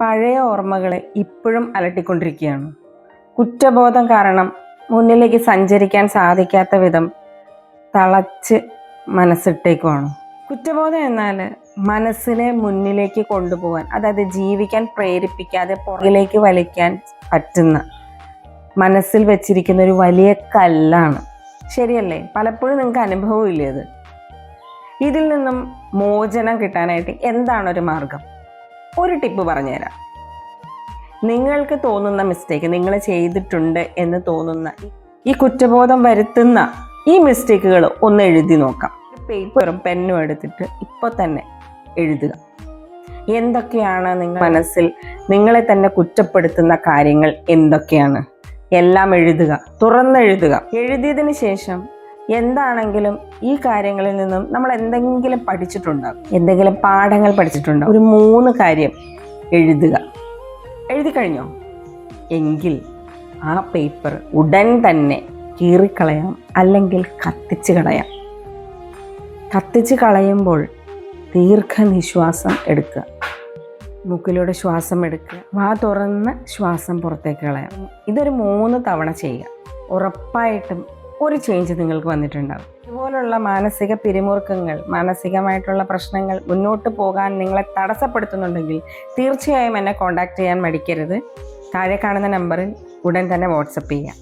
പഴയ ഓർമ്മകളെ ഇപ്പോഴും അലട്ടിക്കൊണ്ടിരിക്കുകയാണ്. കുറ്റബോധം കാരണം മുന്നിലേക്ക് സഞ്ചരിക്കാൻ സാധിക്കാത്ത വിധം തളച്ച് മനസ്സിട്ടേക്കുവാണ്. കുറ്റബോധം എന്നാൽ മനസ്സിനെ മുന്നിലേക്ക് കൊണ്ടുപോകാൻ അതായത് ജീവിക്കാൻ പ്രേരിപ്പിക്കാതെ പുറകിലേക്ക് വലിക്കാൻ പറ്റുന്ന മനസ്സിൽ വെച്ചിരിക്കുന്ന ഒരു വലിയ കല്ലാണ്. ശരിയല്ലേ? പലപ്പോഴും നിങ്ങൾക്ക് അനുഭവമില്ലേ അത്? ഇതിൽ നിന്നും മോചനം കിട്ടാനായിട്ട് എന്താണ് ഒരു മാർഗം? ഒരു ടിപ്പ് പറഞ്ഞുതരാം. നിങ്ങൾക്ക് തോന്നുന്ന മിസ്റ്റേക്ക് നിങ്ങൾ ചെയ്തിട്ടുണ്ട് എന്ന് തോന്നുന്ന ഈ കുറ്റബോധം വരുത്തുന്ന ഈ മിസ്റ്റേക്കുകൾ ഒന്ന് എഴുതി നോക്കാം. പേപ്പറും പെന്നും എടുത്തിട്ട് ഇപ്പോൾ തന്നെ എഴുതുക. എന്തൊക്കെയാണ് നിങ്ങൾ മനസ്സിൽ നിങ്ങളെ തന്നെ കുറ്റപ്പെടുത്തുന്ന കാര്യങ്ങൾ എന്തൊക്കെയാണ്? എല്ലാം എഴുതുക. തുറന്നെഴുതുക. എഴുതിയതിന് ശേഷം എന്താണെങ്കിലും ഈ കാര്യങ്ങളിൽ നിന്നും നമ്മൾ എന്തെങ്കിലും പഠിച്ചിട്ടുണ്ടാകും എന്തെങ്കിലും പാഠങ്ങൾ പഠിച്ചിട്ടുണ്ടാകും ഒരു മൂന്ന് കാര്യം എഴുതുക. എഴുതി കഴിഞ്ഞോ? എങ്കിൽ ആ പേപ്പർ ഉടൻ തന്നെ കീറിക്കളയാം അല്ലെങ്കിൽ കത്തിച്ച് കളയാം. കത്തിച്ച് കളയുമ്പോൾ ദീർഘനിശ്വാസം എടുക്കുക. മൂക്കിലൂടെ ശ്വാസം എടുക്കുക. വാ തുറന്ന് ശ്വാസം പുറത്തേക്ക് കളയാം. ഇതൊരു മൂന്ന് തവണ ചെയ്യുക. ഉറപ്പായിട്ടും ഒരു ചേഞ്ച് നിങ്ങൾക്ക് വന്നിട്ടുണ്ടാവും. ഇതുപോലുള്ള മാനസിക പിരിമുറുക്കങ്ങൾ മാനസികമായിട്ടുള്ള പ്രശ്നങ്ങൾ മുന്നോട്ട് പോകാൻ നിങ്ങളെ തടസ്സപ്പെടുത്തുന്നുണ്ടെങ്കിൽ തീർച്ചയായും എന്നെ കോൺടാക്റ്റ് ചെയ്യാൻ മടിക്കരുത്. താഴെ കാണുന്ന നമ്പറിൽ ഉടൻ തന്നെ വാട്സപ്പ് ചെയ്യാം.